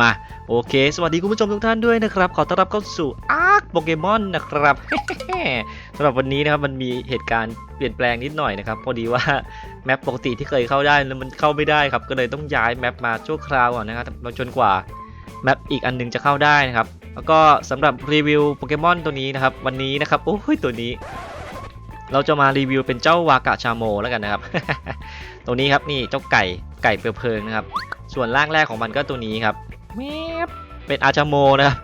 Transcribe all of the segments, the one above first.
มาโอเค สวัสดีคุณผู้ชมทุกท่านด้วยนะครับ ขอต้อนรับเข้าสู่อาร์คโปเกมอนนะครับสำหรับวันนี้นะครับมันมีเหตุการณ์เปลี่ยนแปลงนิดหน่อยนะครับ พอดีว่าแมปปกติที่เคยเข้าได้แล้วมันเข้าไม่ได้ครับ ก็เลยต้องย้ายแมปมาชั่วคราวก่อนนะครับจนกว่าแมปอีกอันหนึงจะเข้าได้นะครับ แล้วก็สำหรับรีวิวโปเกมอนตัวนี้นะครับ วันนี้นะครับโอ้ยตัวนี้ เราจะมารีวิวเป็นเจ้าวากาชาโมแล้วกันนะครับ ตัวนี้ครับนี่เจ้าไก่ไก่เปลวเพลิงนะครับ ส่วนร่างแรกของมันก็ตัวนี้ครับแมบเป็นอาชาโมนะครับ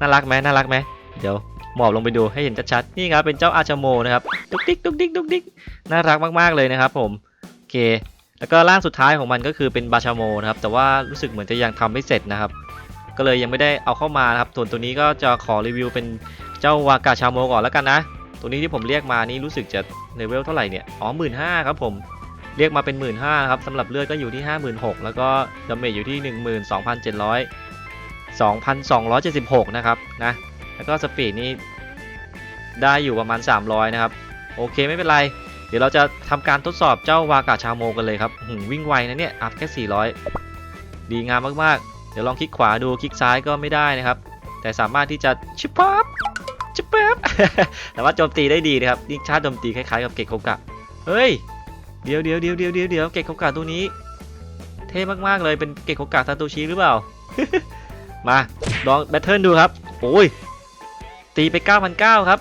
น่ารักไหมน่ารักไหมเดี๋ยวหมอบลงไปดูให้เห็นชัดๆนี่ครับเป็นเจ้าอาชาโมนะครับดุกดิกดุกดิกดุกดิกน่ารักมากๆเลยนะครับผมโอเค แล้วก็ร่างสุดท้ายของมันก็คือเป็นบาชาโมนะครับแต่ว่ารู้สึกเหมือนจะยังทำไม่เสร็จนะครับ ก็เลยยังไม่ได้เอาเข้ามานะครับส่วนตัวนี้ก็จะขอรีวิวเป็นเจ้าวากาชาโมก่อนแล้วกันนะตัวนี้ที่ผมเรียกมานี่รู้สึกจะเลเวลเท่าไหร่เนี่ยอ๋อหมื่นห้าครับผม เรียกมาเป็น 1 5ื่นครับสำหรับเลือดก็อยู่ที่ 56,000 แล้วก็ดาเมจอยู่ที่ 12,700 2,276 นะครับนะแล้วก็สปีดนี่ได้อยู่ประมาณ 300 นะครับ โอเคไม่เป็นไร เดี๋ยวเราจะทำการทดสอบเจ้าวากาชาโมกันเลยครับหวิ่งไวนะเนี่ยอัพแค่ 400 ดีงามมากๆ เดี๋ยวลองคลิกขวาดูคลิกซ้ายก็ไม่ได้นะครับ แต่สามารถที่จะชิปปั๊บชิปปั๊บแต่ว่าโจมตีได้ดีนะครับนี่ชาร์จโจมตีคล้ายๆกับเกกโคกะเฮ้ย เดี๋ยวเดี๋ยวเดี๋ยวเดี๋ยวเดี๋ยวเดี๋ยวเกกโคกะตัวนี้ เท่มากๆเลยเป็นเกกโคกะซาโตชิหรือเปล่า มาลองแบทเทิลดูครับโอ้ยตีไป 9,900 ครับ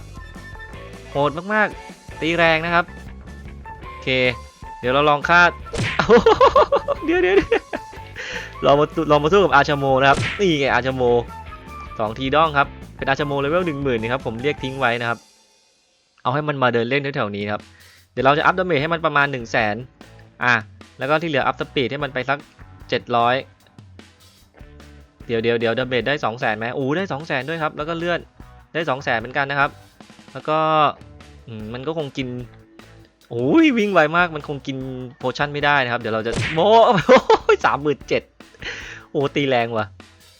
โหดมากๆ ตีแรงนะครับ โอเค เดี๋ยวเราลองคาดเดี๋ยวเดี๋ยวเดี๋ยวลองมาลองมาสู้กับอาชโมนะครับ นี่ไงอาชโมสองทีด้องครับ เป็นอาชโมเลเวลหนึ่งหมื่นนะครับ ผมเรียกทิ้งไว้นะครับ เอาให้มันมาเดินเล่นแถวๆนี้ครับ เดี๋ยวเราจะอัพดาเมจให้มันประมาณ 1 0 0 0 0แสนอะ แล้วก็ที่เหลืออัพสปีดให้มันไปสัก 700 เดี๋ยวเดี๋ยวเดี๋ยวดาเมจได้ 2 0 0แสนไหมอู้ได้ 2 0 0แสนด้วยครับ แล้วก็เลื่อนได้ 2 0 0แสนเหมือนกันนะครับ แล้วก็มมันก็คงกินโอ้ยวิ่งไวมากมันคงกินโพชั่นไม่ได้นะครับ เดี๋ยวเราจะโม้สามหมื่นเจ็ดโอ้ตีแรงว่ะ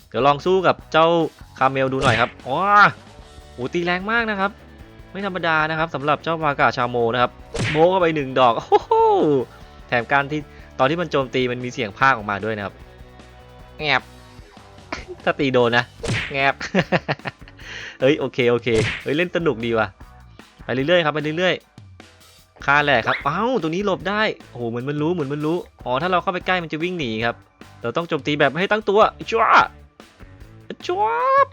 เดี๋ยวลองสู้กับเจ้าคาเมลดูหน่อยครับอ๋อโอ้ตีแรงมากนะครับ ไม่ธรรมดานะครับสำหรับเจ้าวากาชาโมนะครับ โมเข้าไปหนึ่งดอกโอ้โหแถมการที่ตอนที่มันโจมตีมันมีเสียงพากออกมาด้วยนะครับ แงบ ถ้าตีโดนนะ แงบ เฮ้ยโอเคโอเค เฮ้ยเล่นสนุกดีว่ะ ไปเรื่อยๆครับไปเรื่อยๆฆ่าแหละครับอ้าวตัวนี้หลบได้ โอ้โหเหมือนมันรู้เหมือนมันรู้ อ๋อถ้าเราเข้าไปใกล้มันจะวิ่งหนีครับ เราต้องโจมตีแบบไม่ให้ตั้งตัวจ้วจ้วบ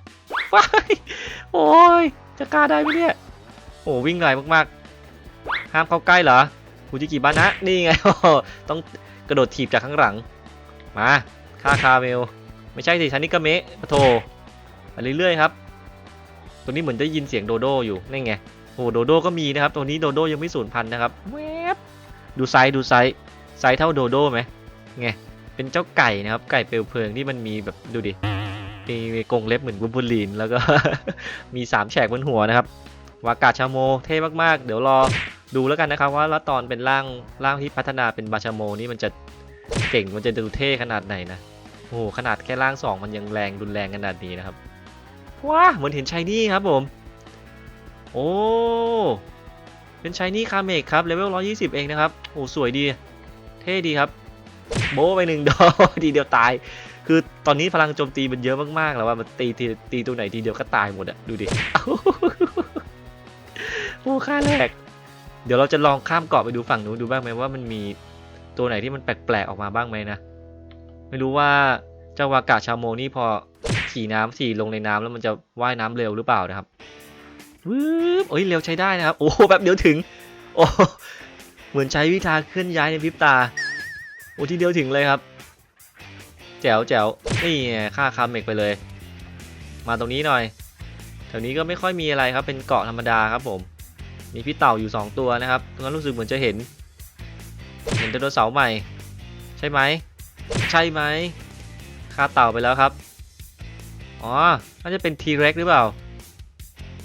ว้ายโอ้ยจะกล้าได้ไหมเนี่ย โอ้วิ่งไวมากๆ ห้ามเข้าใกล้เหรอฟูจิกิบานะนี่ไง ต้องกระโดดถีบจากข้างหลัง มาฆ่าคาเมล ไม่ใช่สิชันนิกาเมะปะโทไปเรื่อยๆครับ ตัวนี้เหมือนได้ยินเสียงโดโดอยู่นี่ไงโอ้โดโดก็มีนะครับ ตัวนี้โดโดยังไม่สูญพันธุ์นะครับแวบดูไซส์ดูไซส์ไซส์เท่าโดโดไหมไงเป็นเจ้าไก่นะครับ ไก่เปลวเพลิงที่มันมีแบบดูดิมีกรงเล็บเหมือนบูบูลีนแล้วก็มีสามแฉกบนหัวนะครับ วากาชาโมเท่มากๆ เดี๋ยวรอ ดูแล้วกันนะครับว่าล้วตอนเป็นร่างร่างที่พัฒนาเป็นบาชโมนี่มันจะเก่งมันจะดูเท่ขนาดไหนนะโอ้โหขนาดแค่ร่างสองมันยังแรงรุนแรงขนาดนี้นะครับว้าเหมือนเห็นชายนี่ครับผม โอ้เป็นชายนี่คาเมกครับเลเวล120 เองนะครับโอ้สวยดี เท่ดีครับ โบไปหนึ่งดอกทีเดียวตาย คือตอนนี้พลังโจมตีมันเยอะมากๆแล้วว่ามันตีทีตีตัวไหนทีเดียวก็ตายหมดอะดูดิโอ้ค่าแรก เดี๋ยวเราจะลองข้ามเกาะไปดูฝั่งนู้นดูบ้างไหมว่ามันมีตัวไหนที่มันแปลกๆออกมาบ้างไหมนะ ไม่รู้ว่าเจ้าวากาชาโมนี่พอขี่น้ำขี่ลงในน้ำแล้วมันจะว่ายน้ำเร็วหรือเปล่านะครับวืบโอ้ยเร็วใช้ได้นะครับ โอ้แบบเดียวถึง โอ้เหมือนใช้วิชาเคลื่อนย้ายในพริบตา โอ้ทีเดียวถึงเลยครับ แจ๋วแจ๋วนี่ไงฆ่าคาเมกไปเลย มาตรงนี้หน่อย แถวนี้ก็ไม่ค่อยมีอะไรครับ เป็นเกาะธรรมดาครับผม มีพี่เต่าอยู่ 2 ตัวนะครับตรงนั้นรู้สึกเหมือนจะเห็น เห็นไดโนเสาร์ใหม่ ใช่ไหม ใช่ไหมฆ่าเต่าไปแล้วครับ อ๋อ น่าจะเป็นทีเร็กหรือเปล่า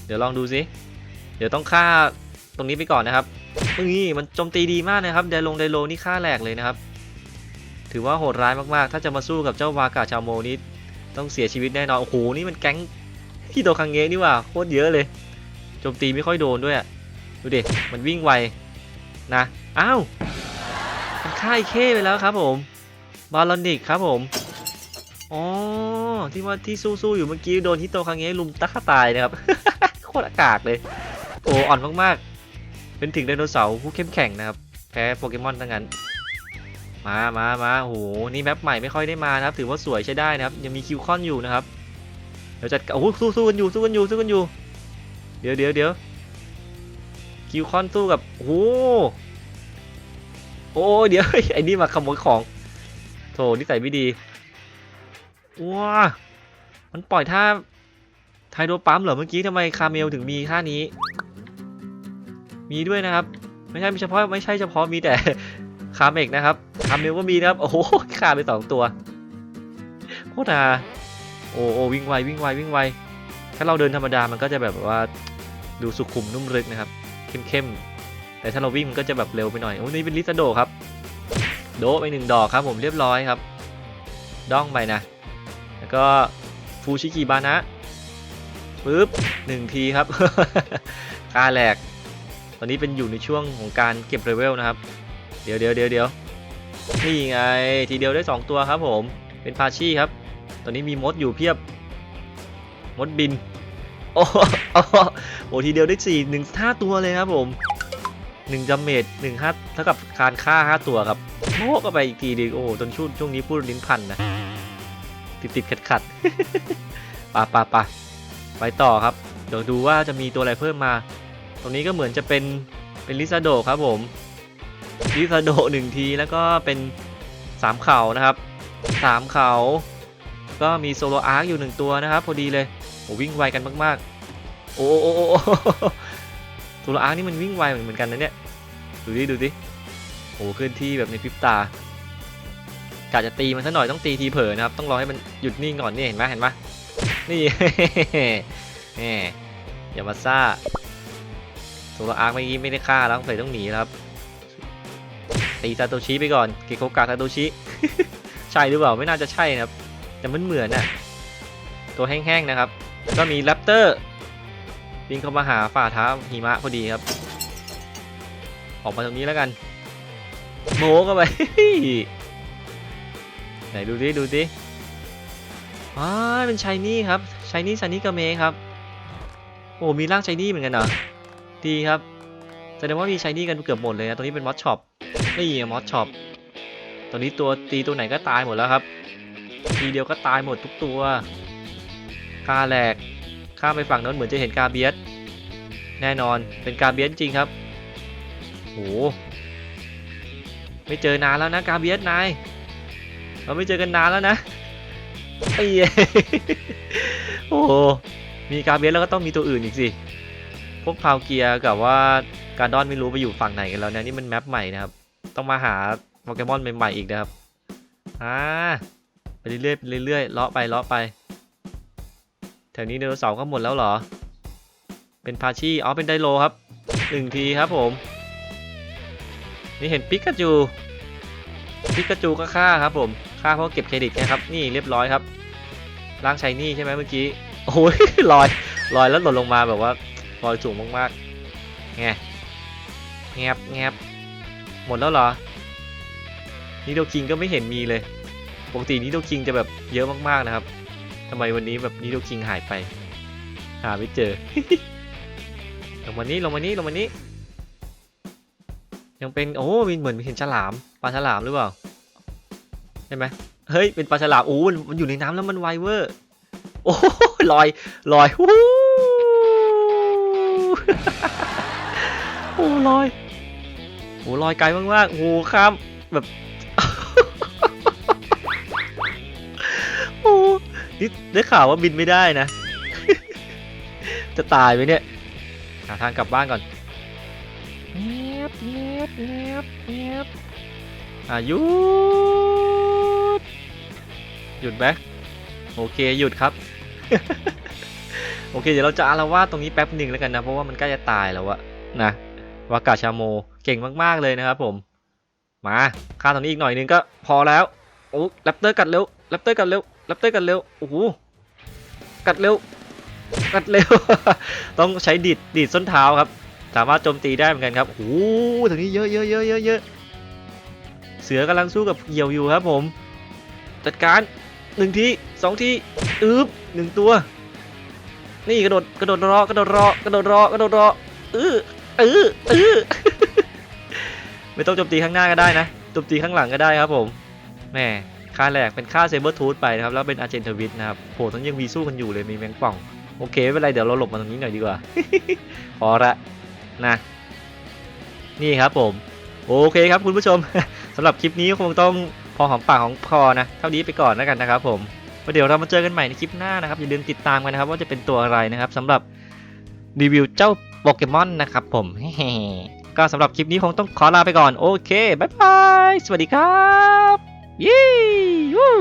เดี๋ยวลองดูสิ เดี๋ยวต้องฆ่าตรงนี้ไปก่อนนะครับนี่มันโจมตีดีมากนะครับ ไดลงไดโลนี่ฆ่าแหลกเลยนะครับ ถือว่าโหดร้ายมากๆ ถ้าจะมาสู้กับเจ้าวากาชาโมนี่ต้องเสียชีวิตแน่นอน โอ้โห นี่มันแก๊งที่โดคังเงะนี่ว่าโคตรเยอะเลย โจมตีไม่ค่อยโดนด้วยอะ ดูดิ มันวิ่งไวนะ อ้าว มันฆ่าไอเคไปแล้วครับผม บาลอนิกครับผม อ๋อ ที่ว่าที่สู้ๆอยู่เมื่อกี้โดนฮิโตคังเงะลุมตะฆ่าตายนะครับ โคตรอากาศเลย โอ้อ่อนมากๆ เป็นถึงไดโนเสาร์ผู้เข้มแข็งนะครับ แพ้โปเกมอนทั้งนั้น มามามาโห นี่แมปใหม่ไม่ค่อยได้มานะครับ ถือว่าสวยใช้ได้นะครับ ยังมีคิวคอนอยู่นะครับ เดี๋ยวจัดโอ้โหสู้สู้กันอยู่สู้กันอยู่สู้กันอยู่ เดี๋ยวเดี๋ยวเดี๋ยว คิวคอนสู้กับโอ้โหโอ้เดี๋ยวไอ้นี่มาขโมยของโถนิสัยไม่ดีว้ามันปล่อยท่าไทโดปั๊มเหรอเมื่อกี้ทำไมคาเมลถึงมีท่านี้ มีด้วยนะครับ ไม่ใช่เฉพาะไม่ใช่เฉพาะมีแต่คาเมกนะครับคาเมลก็มีนะครับ โอ้โหฆ่าไปสองตัวโคตรฮาโอ้โอ้วิ่งไววิ่งไววิ่งไวถ้าเราเดินธรรมดามันก็จะแบบว่าดูสุขุมนุ่มลึกนะครับ เข้มๆแต่ถ้าเราวิ่งมันก็จะแบบเร็วไปหน่อยโอ้นี่เป็นลิซาโดครับ โดไปหนึ่งดอกครับผมเรียบร้อยครับด้องไปนะ แล้วก็ฟูชิกิบานะปึ๊บหนึ่งทีครับกาแหลก ตอนนี้เป็นอยู่ในช่วงของการเก็บเลเวลนะครับ เดี๋ยวเดี๋ยวเดี๋ยวเดี๋ยวนี่ไง ทีเดียวได้ 2 ตัวครับผม เป็นพาชี่ครับ ตอนนี้มีมดอยู่เพียบ มดบิน โอ้โหโอ้โหโอ้ทีเดียวได้4 1 5ตัวเลยครับผม1จัมเมจ1 5เท่ากับการฆ่า5ตัวครับโมก็ไปอีกทีดีโอ้โหจนช่วงช่วงนี้พูดลิ้นพันนะ ติดติดขัดขัดๆปะปะปะไปต่อครับ เดี๋ยวดูว่าจะมีตัวอะไรเพิ่มมา ตรงนี้ก็เหมือนจะเป็นเป็นลิซาโดครับผมลิซาโดหนึ่งทีแล้วก็เป็นสามเข่านะครับสามเข่าก็มีโซโลอาร์คอยู่หนึ่งตัวนะครับ พอดีเลย วิ่งไวกันมากๆ โอ้โอ้โอ้โอ้โซโลอาร์นี่มันวิ่งไวเหมือนกันนะเนี่ย ดูดิดูดิโอ้เคลื่อนที่แบบในพริบตากะจะตีมันซะหน่อยต้องตีทีเผลอนะครับ ต้องรอให้มันหยุดนิ่งก่อนนี่เห็นไหมเห็นไหมนี่แหมอย่ามาซ่าโซลอาร์คเมื่อกี้ไม่ได้ฆ่าแล้วสงสัยต้องหนีครับ ตีซาโตชิไปก่อนเกโกกาซาโตชิ ใช่หรือเปล่าไม่น่าจะใช่นะครับ แต่มันเหมือนน่ะตัวแห้งๆนะครับ ก็มีแรปเตอร์บินเข้ามาหาฝ่าเท้าหิมะพอดีครับ ออกมาตรงนี้แล้วกัน โมเข้าไปไหนดูดิดูดิอ๋อเป็นชายนี่ครับชายนี่ซันนี่กาเมครับ โอ้ มีร่างชายนี่เหมือนกันเหรอ ดีครับ แสดงว่ามีชายนี่กันเกือบหมดเลยนะตัวนี้เป็นมอสช็อป นี่มอสช็อปตัวนี้ตัวตีตัวไหนก็ตายหมดแล้วครับ ทีเดียวก็ตายหมดทุกตัว กาแหลก ข้ามไปฝั่งนั้นเหมือนจะเห็นกาเบียสแน่นอนเป็นกาเบียสจริงครับโหไม่เจอนานแล้วนะกาเบียสนายเราไม่เจอกันนานแล้วนะไอ้เหี้ยโอ้โหมีกาเบียสแล้วก็ต้องมีตัวอื่นอีกสิพวกพาวเกียกับว่าการดอนไม่รู้ไปอยู่ฝั่งไหนกันแล้วเนี่ยนี่มันแมปใหม่นะครับต้องมาหาโปเกมอนใหม่ๆอีกนะครับอ่าไปเรื่อยๆไปเรื่อยๆเลาะไปเลาะไป แถวนี้ไดโนเสาร์ก็หมดแล้วเหรอ เป็นพาชี่อ๋อเป็นไดโลครับหนึ่งทีครับผม นี่เห็นปิกาจูปิกาจูก็ฆ่าครับผมฆ่าเพราะเก็บเครดิตนะครับ นี่เรียบร้อยครับร่างชายนี่ใช่ไหมเมื่อกี้โอ้ยลอยลอยแล้วหล่นลงมาแบบว่าลอยสูงมากๆไงแงบแงบหมดแล้วเหรอนิโดคิงก็ไม่เห็นมีเลยปกตินิโดคิงจะแบบเยอะมากๆนะครับ ทำไมวันนี้แบบนิโดคิงหายไป หาไม่เจอ ลงมานี้ลงมานี้ลงมานี้ ยังเป็น โอ้มีเหมือนเห็นฉลาม ปลาฉลามหรือเปล่า ใช่ไหมเฮ้ย เป็นปลาฉลามโอ้มันอยู่ในน้ำแล้วมันไวเวอร์ โอ้ลอย ลอยฮู้โอ้ลอยโอ้ลอยไกลมากๆโอ้ข้ามแบบ นี่ได้ข่าวว่าบินไม่ได้นะ จะตายไหมเนี่ย หาทางกลับบ้านก่อนเงียบเงียบเงียบเงียบอะหยุดหยุดไหมโอเคหยุดครับ โอเค เดี๋ยวเราจะอารวาสตรงนี้แป๊บหนึ่งแล้วกันนะ เพราะว่ามันใกล้จะตายแล้วอะนะวากาชาโมเก่งมาก ๆ เลยนะครับผม มาฆ่าตรงนี้อีกหน่อยนึงก็พอแล้วโอ้แรปเตอร์กัดเร็วแรปเตอร์กัดเร็ว แรปเตอร์กัดเร็ว โอ้โห กัดเร็ว กัดเร็ว ต้องใช้ดีดดีดส้นเท้าครับ สามารถโจมตีได้เหมือนกันครับ โอ้โหตรงนี้เยอะเยอะเยอะเยอะเยอะเสือกำลังสู้กับเหยี่ยวอยู่ครับผม จัดการหนึ่งทีสองทีอึบหนึ่งตัว นี่กระโดดกระโดดรอกระโดดรอกระโดดรอกระโดดรออื้ออื้ออื้อไม่ต้องโจมตีข้างหน้าก็ได้นะโจมตีข้างหลังก็ได้ครับผมแหม ค่าแรกเป็นค่าเซเบอร์ทูธไปนะครับ แล้วเป็นอาร์เจนทวิตนะครับโหทั้งยังมีสู้กันอยู่เลยมีแมงป่อง โอเคไม่เป็นไรเดี๋ยวเราหลบมาตรงนี้หน่อยดีกว่า พอละนะนี่ครับผม โอเคครับคุณผู้ชมสำหรับคลิปนี้คงต้องพอหอมปากของคอนะ เท่านี้ไปก่อนแล้วกันนะครับผมวเดี๋ยวเรามาเจอกันใหม่ในคลิปหน้านะครับ อย่าลืมติดตามกันนะครับ ว่าจะเป็นตัวอะไรนะครับสำหรับรีวิวเจ้าโปเกมอนนะครับผมก็สำหรับคลิปนี้คงต้องขอลาไปก่อน โอเค บ๊ายบาย สวัสดีครับ ยี่วู้